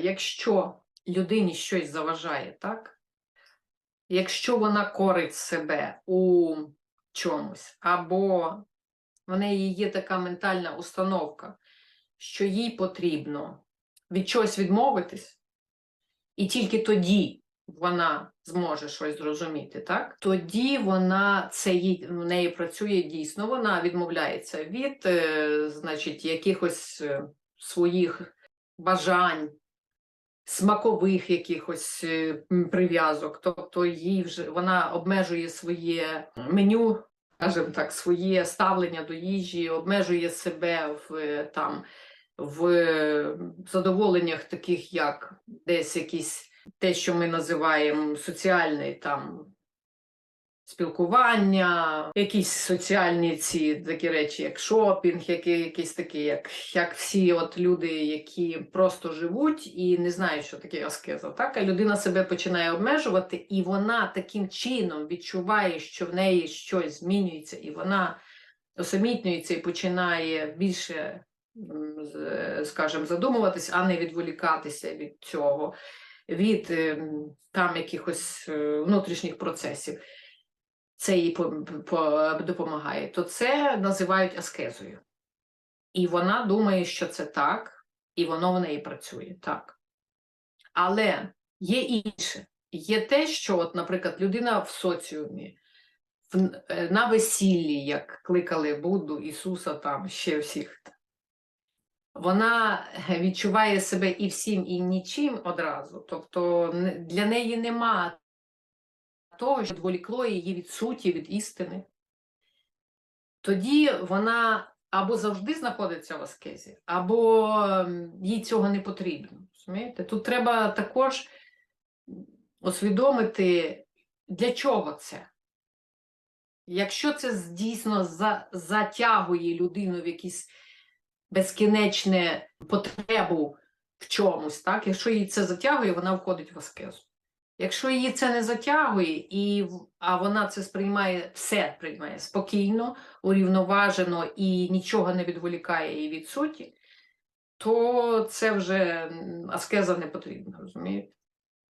якщо людині щось заважає, так? Якщо вона корить себе у чомусь, або в неї є така ментальна установка, що їй потрібно від чогось відмовитись, і тільки тоді вона зможе щось зрозуміти, так? Тоді вона це їй в неї працює дійсно. Вона відмовляється від, е, значить, якихось е, своїх бажань, смакових якихось е, прив'язок. Тобто їй вже вона обмежує своє меню, скажімо так, своє ставлення до їжі, обмежує себе в е, там в е, задоволеннях, таких як десь якісь те, що ми називаємо соціальний там спілкування, якісь соціальні ці такі речі, як шопінг, які, якісь такі, як, як всі от люди, які просто живуть і не знають, що таке аскеза. Так? А людина себе починає обмежувати, і вона таким чином відчуває, що в неї щось змінюється, і вона осамітнюється і починає більше, скажімо, задумуватись, а не відволікатися від цього, від ем, там якихось е, внутрішніх процесів це їй по- по- допомагає, то це називають аскезою. І вона думає, що це так, і воно в неї працює так. Але є інше. Є те, що, от, наприклад, людина в соціумі, в, е, на весіллі, як кликали Будду, Ісуса, там ще всіх. Вона відчуває себе і всім, і нічим одразу. Тобто для неї нема того, що відволікло її від суті, від істини, тоді вона або завжди знаходиться в аскезі, або їй цього не потрібно. Розумієте? Тут треба також усвідомити, для чого це. Якщо це дійсно за, затягує людину в якісь безкінечне потребу в чомусь, так? якщо її це затягує, вона входить в аскезу. Якщо її це не затягує, і, а вона це сприймає, все приймає спокійно, урівноважено і нічого не відволікає її від суті, то це вже аскеза не потрібна, розумієте?